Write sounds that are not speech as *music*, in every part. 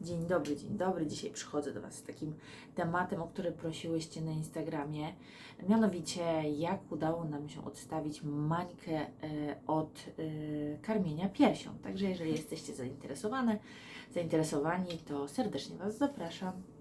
Dzień dobry, dzień dobry. Dzisiaj przychodzę do Was z takim tematem, o który prosiłyście na Instagramie. Mianowicie, jak udało nam się odstawić mańkę e, od e, karmienia piersią. Także jeżeli jesteście zainteresowane, zainteresowani, to serdecznie Was zapraszam.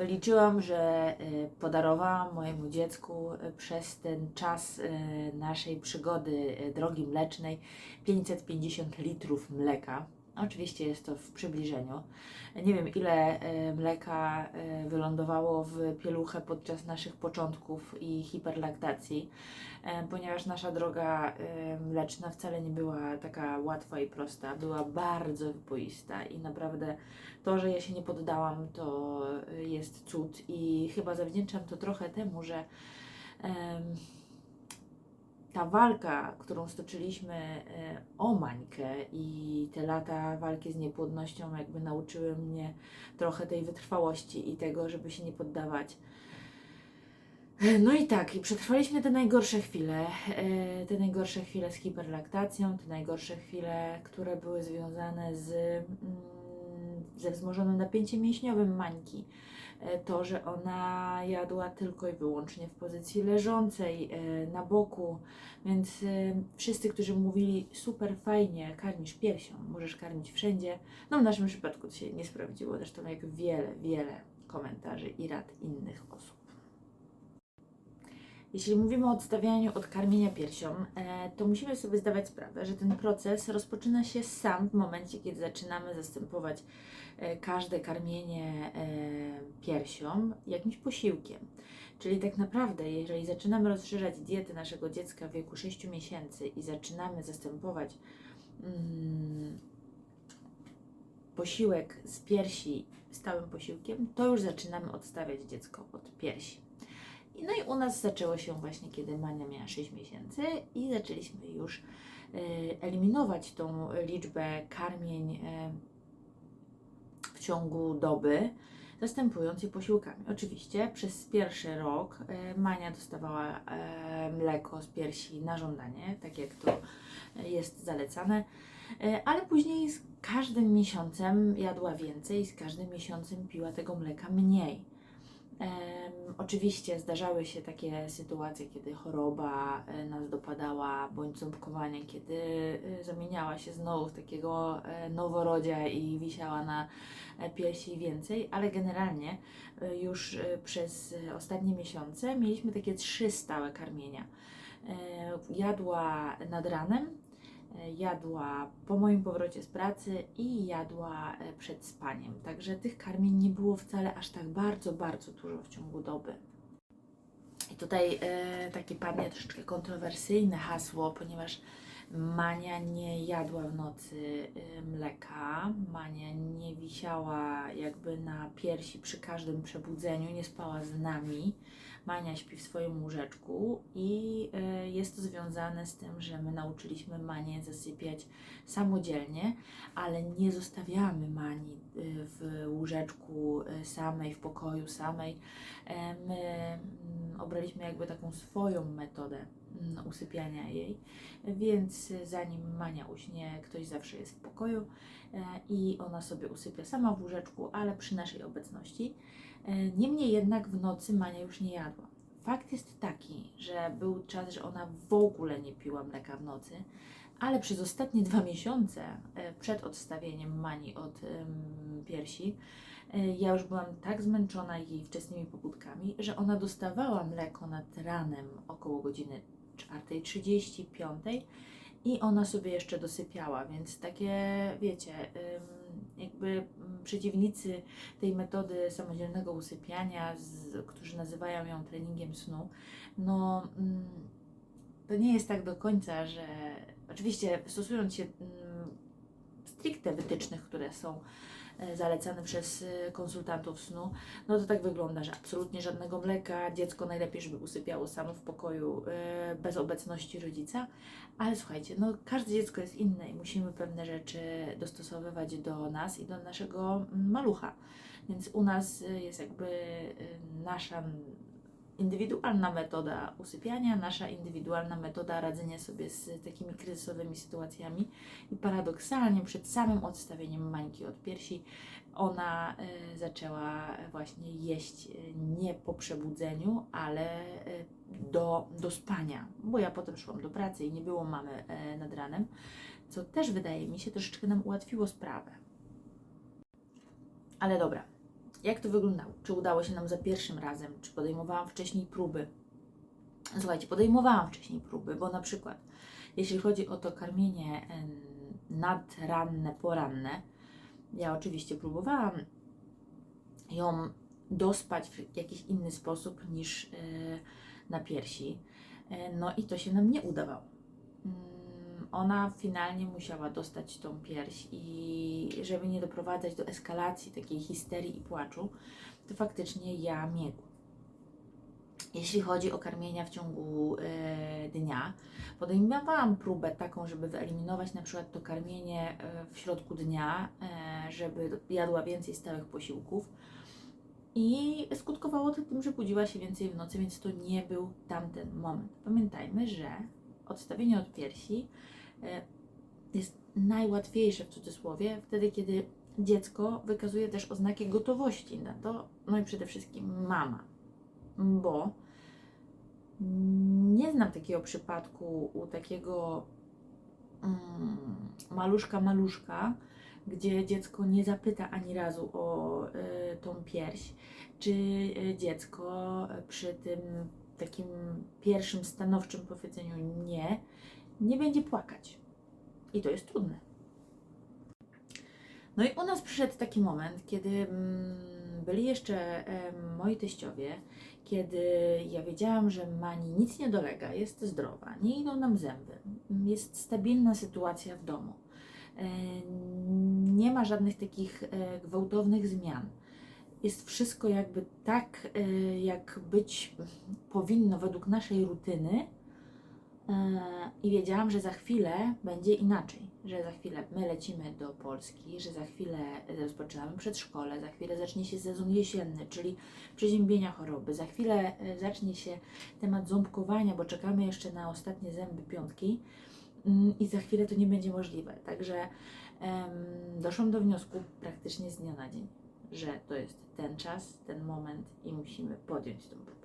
Wyliczyłam, że e, podarowałam mojemu dziecku e, przez ten czas e, naszej przygody drogi mlecznej 550 litrów mleka. Oczywiście jest to w przybliżeniu. Nie wiem, ile e, mleka e, wylądowało w pieluchę podczas naszych początków i hiperlaktacji, e, ponieważ nasza droga mleczna wcale nie była taka łatwa i prosta. Była bardzo wyboista i naprawdę to, że ja się nie poddałam, to jest cud i chyba zawdzięczam to trochę temu, że ta walka, którą stoczyliśmy e, o Mańkę i te lata walki z niepłodnością jakby nauczyły mnie trochę tej wytrwałości i tego, żeby się nie poddawać. No i tak, i przetrwaliśmy te najgorsze chwile, e, te najgorsze chwile z hiperlaktacją, te najgorsze chwile, które były związane z, mm, ze wzmożonym napięciem mięśniowym Mańki. E, To, że ona jadła tylko i wyłącznie w pozycji leżącej, e, na boku, więc e, wszyscy, którzy mówili super fajnie, karmisz piersią, możesz karmić wszędzie, no w naszym przypadku to się nie sprawdziło, zresztą jak wiele, wiele komentarzy i rad innych osób. Jeśli mówimy o odstawianiu od karmienia piersią, e, to musimy sobie zdawać sprawę, że ten proces rozpoczyna się sam w momencie, kiedy zaczynamy zastępować e, każde karmienie e, piersią jakimś posiłkiem. Czyli tak naprawdę, jeżeli zaczynamy rozszerzać dietę naszego dziecka w wieku 6 miesięcy i zaczynamy zastępować mm, posiłek z piersi stałym posiłkiem, to już zaczynamy odstawiać dziecko od piersi. No i u nas zaczęło się właśnie, kiedy Mania miała 6 miesięcy i zaczęliśmy już e, eliminować tą liczbę karmień e, w ciągu doby, zastępując je posiłkami. Oczywiście przez pierwszy rok e, Mania dostawała mleko z piersi na żądanie, tak jak to jest zalecane, ale później z każdym miesiącem jadła więcej, z każdym miesiącem piła tego mleka mniej. Oczywiście zdarzały się takie sytuacje, kiedy choroba e, nas dopadała, bądź ząbkowanie, kiedy e, zamieniała się znowu w takiego e, noworodzia i wisiała na piersi więcej, ale generalnie już przez ostatnie miesiące mieliśmy takie trzy stałe karmienia. Jadła nad ranem, jadła po moim powrocie z pracy i jadła e, przed spaniem. Także tych karmień nie było wcale aż tak bardzo, bardzo dużo w ciągu doby. I tutaj e, takie padnie troszeczkę kontrowersyjne hasło, ponieważ Mania nie jadła w nocy e, mleka, Mania nie wisiała jakby na piersi przy każdym przebudzeniu, nie spała z nami. Mania śpi w swoim łóżeczku i e, jest to związane z tym, że my nauczyliśmy Manię zasypiać samodzielnie, ale nie zostawiamy Mani e, w łóżeczku samej, w pokoju samej. E, My mm, obraliśmy jakby taką swoją metodę usypiania jej, więc zanim Mania uśnie, ktoś zawsze jest w pokoju e, i ona sobie usypia sama w łóżeczku, ale przy naszej obecności. E, Niemniej jednak w nocy Mania już nie jadła. Fakt jest taki, że był czas, że ona w ogóle nie piła mleka w nocy, ale przez ostatnie dwa miesiące e, przed odstawieniem Mani od piersi, ja już byłam tak zmęczona jej wczesnymi pobudkami, że ona dostawała mleko nad ranem około godziny 4.30, 5.00 i ona sobie jeszcze dosypiała, więc takie, wiecie, jakby przeciwnicy tej metody samodzielnego usypiania, którzy nazywają ją treningiem snu, no to nie jest tak do końca, że oczywiście stosując się stricte wytycznych, które są e, zalecane przez e, konsultantów snu, no to tak wygląda, że absolutnie żadnego mleka, dziecko najlepiej, żeby usypiało samo w pokoju e, bez obecności rodzica, ale słuchajcie, no każde dziecko jest inne i musimy pewne rzeczy dostosowywać do nas i do naszego malucha. Więc u nas jest jakby nasza indywidualna metoda usypiania, nasza indywidualna metoda radzenia sobie z takimi kryzysowymi sytuacjami. I paradoksalnie przed samym odstawieniem mańki od piersi ona y, zaczęła właśnie jeść y, nie po przebudzeniu, ale y, do, do spania, bo ja potem szłam do pracy i nie było mamy nad ranem, co też wydaje mi się troszeczkę nam ułatwiło sprawę. Ale dobra, jak to wyglądało? Czy udało się nam za pierwszym razem? Czy podejmowałam wcześniej próby? Słuchajcie, podejmowałam wcześniej próby, bo na przykład, jeśli chodzi o to karmienie nadranne, poranne, ja oczywiście próbowałam ją dospać w jakiś inny sposób niż e, na piersi. E, no i to się nam nie udawało. Ona finalnie musiała dostać tą pierś i żeby nie doprowadzać do eskalacji takiej histerii i płaczu, to faktycznie ja miegłam. Jeśli chodzi o karmienia w ciągu e, dnia, podejmowałam próbę taką, żeby wyeliminować na przykład to karmienie e, w środku dnia, e, żeby jadła więcej stałych posiłków. I skutkowało to tym, że budziła się więcej w nocy, więc to nie był tamten moment. Pamiętajmy, że odstawienie od piersi e, jest najłatwiejsze w cudzysłowie wtedy, kiedy dziecko wykazuje też oznaki gotowości na to, no i przede wszystkim mama. Bo nie znam takiego przypadku u takiego mm, maluszka, maluszka, gdzie dziecko nie zapyta ani razu o y, tą pierś, czy y, dziecko przy tym takim pierwszym stanowczym powiedzeniu nie, nie będzie płakać. I to jest trudne. No i u nas przyszedł taki moment, kiedy mm, byli jeszcze em, moi teściowie, kiedy ja wiedziałam, że Mani nic nie dolega, jest zdrowa, nie idą nam zęby, jest stabilna sytuacja w domu, e, nie ma żadnych takich e, gwałtownych zmian. Jest wszystko jakby tak, e, jak być powinno według naszej rutyny, E, I wiedziałam, że za chwilę będzie inaczej, że za chwilę my lecimy do Polski, że za chwilę rozpoczynamy przedszkole, za chwilę zacznie się sezon jesienny, czyli przeziębienia choroby, za chwilę e, zacznie się temat ząbkowania, bo czekamy jeszcze na ostatnie zęby piątki. Mm, i za chwilę to nie będzie możliwe. Także em, doszłam do wniosku praktycznie z dnia na dzień, że to jest ten czas, ten moment i musimy podjąć tą próbę.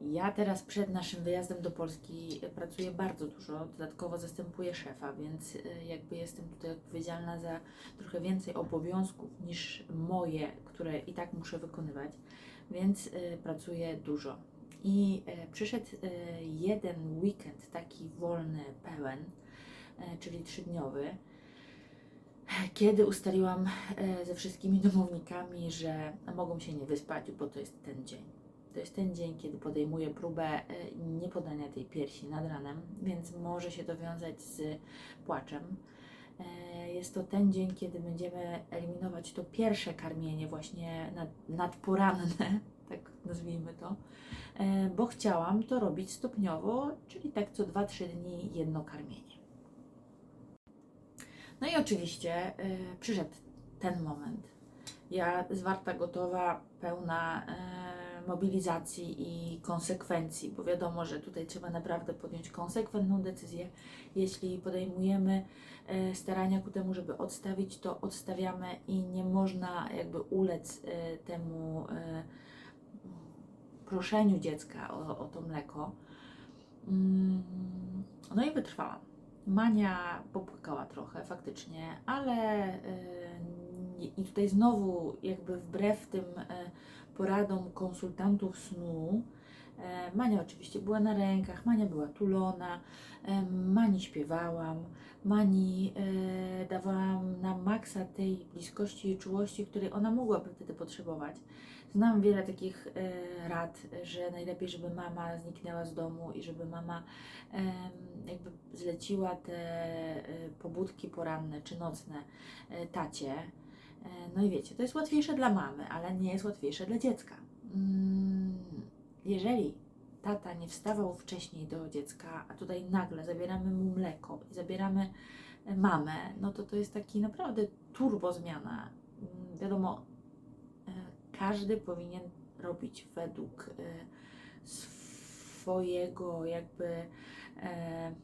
Ja teraz przed naszym wyjazdem do Polski e, pracuję bardzo dużo, dodatkowo zastępuję szefa, więc e, jakby jestem tutaj odpowiedzialna za trochę więcej obowiązków niż moje, które i tak muszę wykonywać, więc e, pracuję dużo. I przyszedł jeden weekend taki wolny, pełen, czyli trzydniowy, kiedy ustaliłam ze wszystkimi domownikami, że mogą się nie wyspać, bo to jest ten dzień. To jest ten dzień, kiedy podejmuję próbę e, niepodania tej piersi nad ranem, więc może się to wiązać z płaczem. E, Jest to ten dzień, kiedy będziemy eliminować to pierwsze karmienie, właśnie nad, nadporanne, *laughs* tak nazwijmy to, e, bo chciałam to robić stopniowo, czyli tak co 2-3 dni jedno karmienie. No i oczywiście przyszedł ten moment. Ja zwarta, gotowa, pełna mobilizacji i konsekwencji, bo wiadomo, że tutaj trzeba naprawdę podjąć konsekwentną decyzję. Jeśli podejmujemy e, starania ku temu, żeby odstawić, to odstawiamy i nie można jakby ulec temu proszeniu dziecka o, o to mleko. Mm, No i wytrwałam. Mania popłakała trochę faktycznie, ale i tutaj znowu jakby wbrew tym poradą konsultantów snu. E, Mania oczywiście była na rękach, Mania była tulona, Mani śpiewałam, Mani dawałam na maksa tej bliskości i czułości, której ona mogłaby wtedy potrzebować. Znam wiele takich że najlepiej, żeby mama zniknęła z domu i żeby mama jakby zleciła te y, pobudki poranne czy nocne y, tacie. No i wiecie, to jest łatwiejsze dla mamy, ale nie jest łatwiejsze dla dziecka. Mm, Jeżeli tata nie wstawał wcześniej do dziecka, a tutaj nagle zabieramy mu mleko i zabieramy e, mamę, no to to jest taki naprawdę turbo zmiana. Mm, Wiadomo, e, każdy powinien robić według e, swojego jakby e,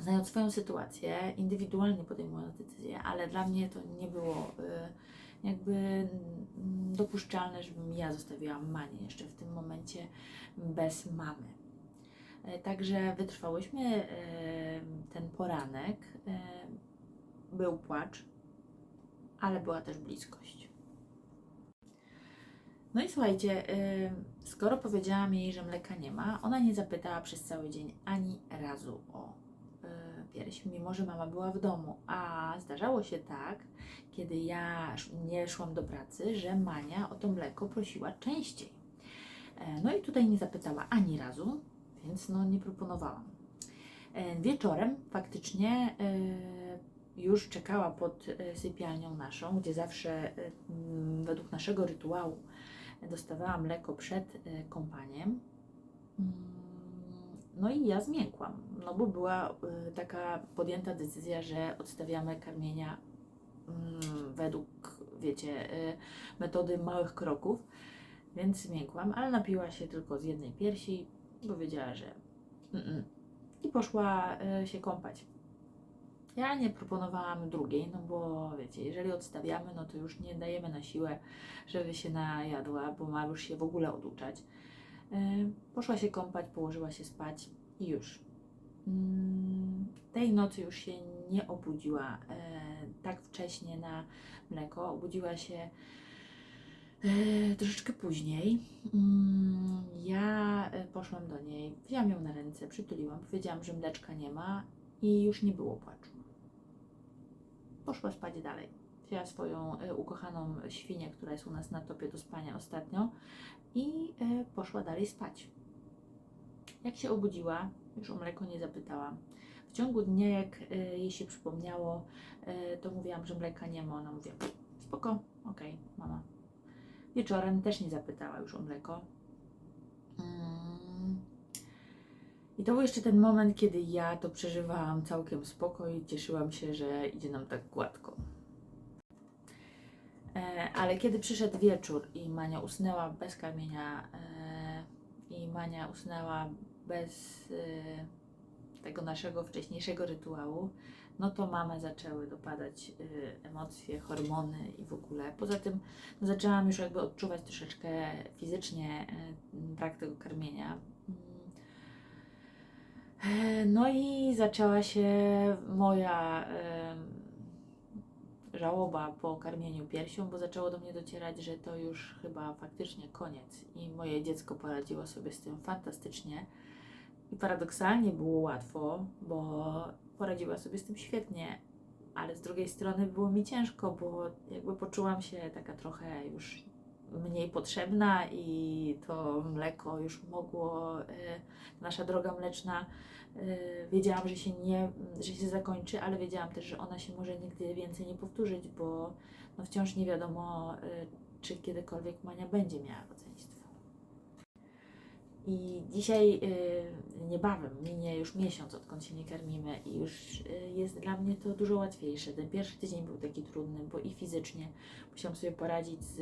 znając swoją sytuację, indywidualnie podejmując decyzję, ale dla mnie to nie było e, jakby mm, dopuszczalne, żebym ja zostawiła Manię jeszcze w tym momencie bez mamy. Także wytrwałyśmy ten poranek. Był płacz, ale była też bliskość. No i słuchajcie, y, skoro powiedziałam jej, że mleka nie ma, ona nie zapytała przez cały dzień ani razu o y, pierś, mimo że mama była w domu. A zdarzało się tak, kiedy ja nie szłam do pracy, że Mania o to mleko prosiła częściej. E, No i tutaj nie zapytała ani razu, więc no nie proponowałam. E, Wieczorem faktycznie e, już czekała pod sypialnią naszą, gdzie zawsze według naszego rytuału dostawała mleko przed e, kąpaniem. Mm, No i ja zmiękłam, no bo była e, taka podjęta decyzja, że odstawiamy karmienia mm, według, wiecie, e, metody małych kroków, więc zmiękłam, ale napiła się tylko z jednej piersi, powiedziała, że mm-mm. i poszła się kąpać. Ja nie proponowałam drugiej, no bo wiecie, jeżeli odstawiamy, no to już nie dajemy na siłę, żeby się najadła, bo ma już się w ogóle oduczać. E, Poszła się kąpać, położyła się spać i już. Mm, Tej nocy już się nie obudziła e, tak wcześnie na mleko. Obudziła się e, troszeczkę później. Mm, Ja poszłam do niej, wzięłam ją na ręce, przytuliłam, powiedziałam, że mleczka nie ma i już nie było płaczu. Poszła spać dalej. Wzięła swoją e, ukochaną świnię, która jest u nas na topie do spania ostatnio i e, poszła dalej spać. Jak się obudziła, już o mleko nie zapytałam. W ciągu dnia, jak e, jej się przypomniało, to mówiłam, że mleka nie ma. Ona mówi, spoko, okej, mama. Wieczorem też nie zapytała już o mleko. Mm. I to był jeszcze ten moment, kiedy ja to przeżywałam całkiem spoko i cieszyłam się, że idzie nam tak gładko. E, ale kiedy przyszedł wieczór i Mania usnęła bez karmienia e, i Mania usnęła bez e, tego naszego wcześniejszego rytuału, no to mamę zaczęły dopadać e, emocje, hormony i w ogóle. Poza tym no, zaczęłam już jakby odczuwać troszeczkę fizycznie e, brak tego karmienia. E, No i zaczęła się moja żałoba po karmieniu piersią, bo zaczęło do mnie docierać, że to już chyba faktycznie koniec i moje dziecko poradziło sobie z tym fantastycznie. I paradoksalnie było łatwo, bo poradziła sobie z tym świetnie, ale z drugiej strony było mi ciężko, bo jakby poczułam się taka trochę już mniej potrzebna i to mleko już mogło, e, nasza droga mleczna, e, wiedziałam, że się nie, że się zakończy, ale wiedziałam też, że ona się może nigdy więcej nie powtórzyć, bo no wciąż nie wiadomo, e, czy kiedykolwiek Mania będzie miała rodzeństwo. I dzisiaj y, niebawem minie już miesiąc, odkąd się nie karmimy, i już y, jest dla mnie to dużo łatwiejsze. Ten pierwszy tydzień był taki trudny, bo i fizycznie musiałam sobie poradzić z,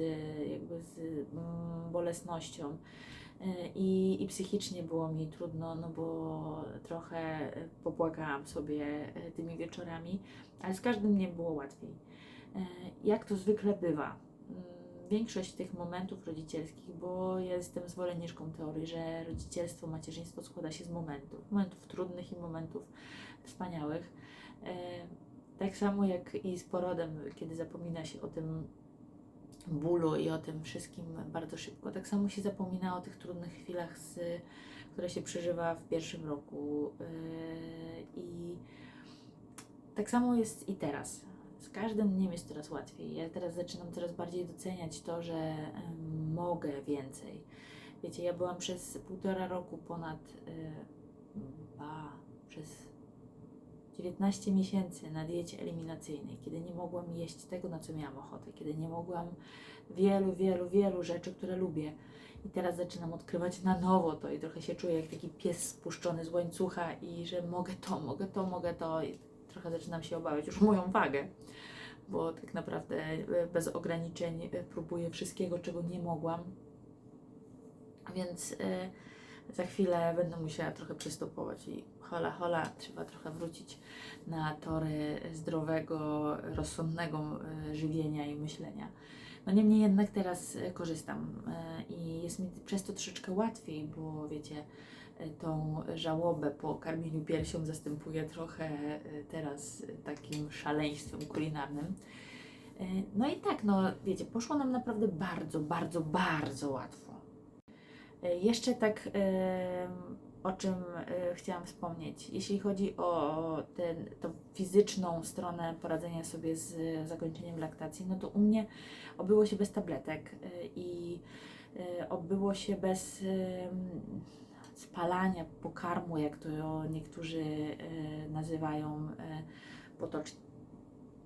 jakby z mm, bolesnością. Y, I, I psychicznie było mi trudno, no bo trochę popłakałam sobie tymi wieczorami, ale z każdym dniem było łatwiej. Jak to zwykle bywa, mm, większość tych momentów rodzicielskich, bo ja jestem zwolenniczką teorii, że rodzicielstwo, macierzyństwo składa się z momentów, momentów trudnych i momentów wspaniałych. E, Tak samo jak i z porodem, kiedy zapomina się o tym bólu i o tym wszystkim bardzo szybko, tak samo się zapomina o tych trudnych chwilach, z, które się przeżywa w pierwszym roku. E, I tak samo jest i teraz. Z każdym dniem jest coraz łatwiej. Ja teraz zaczynam coraz bardziej doceniać to, że mogę więcej. Wiecie, ja byłam przez półtora roku ponad, y, ba, przez 19 miesięcy na diecie eliminacyjnej, kiedy nie mogłam jeść tego, na co miałam ochotę, kiedy nie mogłam wielu, wielu, wielu rzeczy, które lubię. I teraz zaczynam odkrywać na nowo to i trochę się czuję jak taki pies spuszczony z łańcucha i że mogę to, mogę to, mogę to trochę zaczynam się obawiać już moją wagę, bo tak naprawdę e, bez ograniczeń e, próbuję wszystkiego, czego nie mogłam. Więc e, za chwilę będę musiała trochę przystopować i hola, hola, trzeba trochę wrócić na tory zdrowego, rozsądnego żywienia i myślenia. No niemniej jednak teraz korzystam i jest mi przez to troszeczkę łatwiej, bo wiecie, tą żałobę po karmieniu piersią zastępuję trochę e, teraz e, takim szaleństwem kulinarnym. E, No i tak, no wiecie, poszło nam naprawdę bardzo, bardzo, bardzo łatwo. Jeszcze tak, o czym chciałam wspomnieć, jeśli chodzi o tą fizyczną stronę poradzenia sobie z zakończeniem laktacji, no to u mnie obyło się bez tabletek i obyło się bez spalania pokarmu, jak to niektórzy e, nazywają e, potocznie.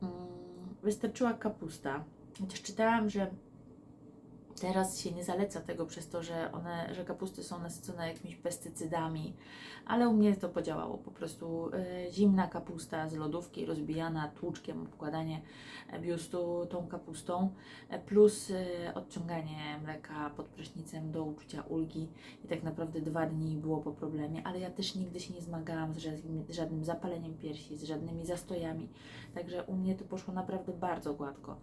Mm, Wystarczyła kapusta. Chociaż czytałam, że Teraz się nie zaleca tego przez to, że one, że kapusty są nasycone jakimiś pestycydami, ale u mnie to podziałało. Po prostu e, zimna kapusta z lodówki, rozbijana tłuczkiem, obkładanie biustu tą kapustą, e, plus e, odciąganie mleka pod prysznicem do uczucia ulgi i tak naprawdę dwa dni było po problemie, ale ja też nigdy się nie zmagałam z żadnym, żadnym zapaleniem piersi, z żadnymi zastojami, także u mnie to poszło naprawdę bardzo gładko.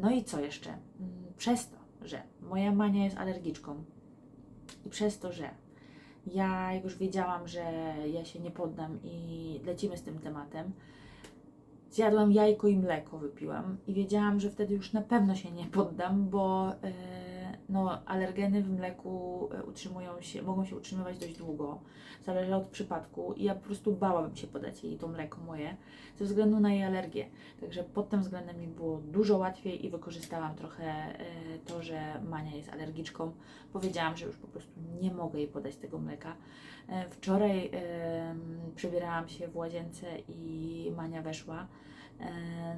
No i co jeszcze? Mm, Przez to, że moja mania jest alergiczką. I przez to, że ja już wiedziałam, że ja się nie poddam i lecimy z tym tematem, zjadłam jajko i mleko wypiłam i wiedziałam, że wtedy już na pewno się nie poddam, bo e, no, alergeny w mleku e, utrzymują się, mogą się utrzymywać dość długo, zależy od przypadku i ja po prostu bałabym się podać jej to mleko moje ze względu na jej alergię. Także pod tym względem mi było dużo łatwiej i wykorzystałam trochę e, to, że Mania jest alergiczką. Powiedziałam, że już po prostu nie mogę jej podać tego mleka. E, Wczoraj przebierałam się w łazience i Mania weszła.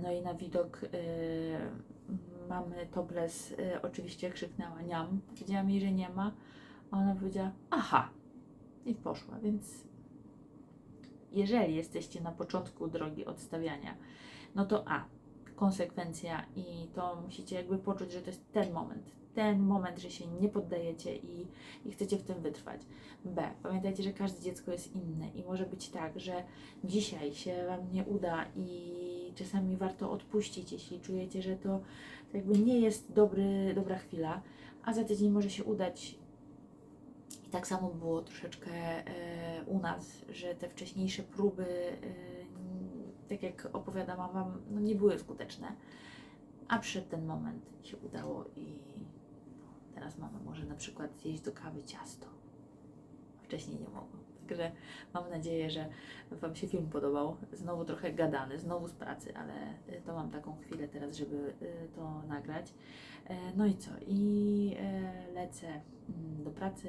No i na widok mamy topless e, oczywiście krzyknęła niam. Powiedziałam jej, że nie ma. A ona powiedziała aha i poszła, więc jeżeli jesteście na początku drogi odstawiania, no to A, konsekwencja i to musicie jakby poczuć, że to jest ten moment, ten moment, że się nie poddajecie i, i chcecie w tym wytrwać. B, pamiętajcie, że każde dziecko jest inne i może być tak, że dzisiaj się Wam nie uda i czasami warto odpuścić, jeśli czujecie, że to, to jakby nie jest dobry, dobra chwila, a za tydzień może się udać i tak samo było troszeczkę e, u nas, że te wcześniejsze próby, e, tak jak opowiadałam Wam, no nie były skuteczne. A przyszedł ten moment się udało i teraz mamy może na przykład zjeść do kawy ciasto. Wcześniej nie mogłam. Także mam nadzieję, że Wam się film podobał. Znowu trochę gadany, znowu z pracy, ale e, to mam taką chwilę teraz, żeby e, to nagrać. E, No i co? I e, lecę mm, do pracy.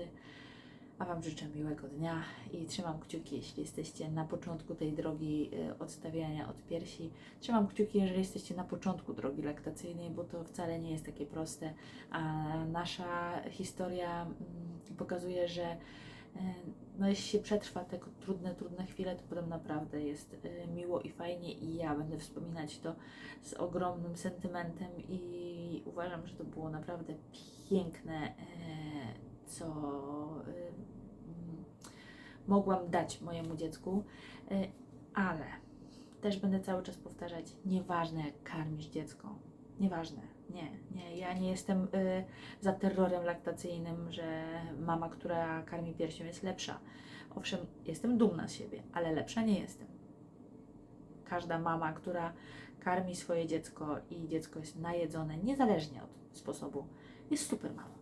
A Wam życzę miłego dnia i trzymam kciuki, jeśli jesteście na początku tej drogi e, odstawiania od piersi. Trzymam kciuki, jeżeli jesteście na początku drogi laktacyjnej, bo to wcale nie jest takie proste. A nasza historia mm, pokazuje, że no jeśli się przetrwa te trudne, trudne chwile, to potem naprawdę jest e, miło i fajnie i ja będę wspominać to z ogromnym sentymentem i uważam, że to było naprawdę piękne, e, co e, mogłam dać mojemu dziecku, e, ale też będę cały czas powtarzać, nieważne jak karmisz dziecko, nieważne, nie, nie, ja nie jestem y, za terrorem laktacyjnym, że mama, która karmi piersią jest lepsza. Owszem, jestem dumna z siebie, ale lepsza nie jestem. Każda mama, która karmi swoje dziecko i dziecko jest najedzone, niezależnie od sposobu, jest super mamą.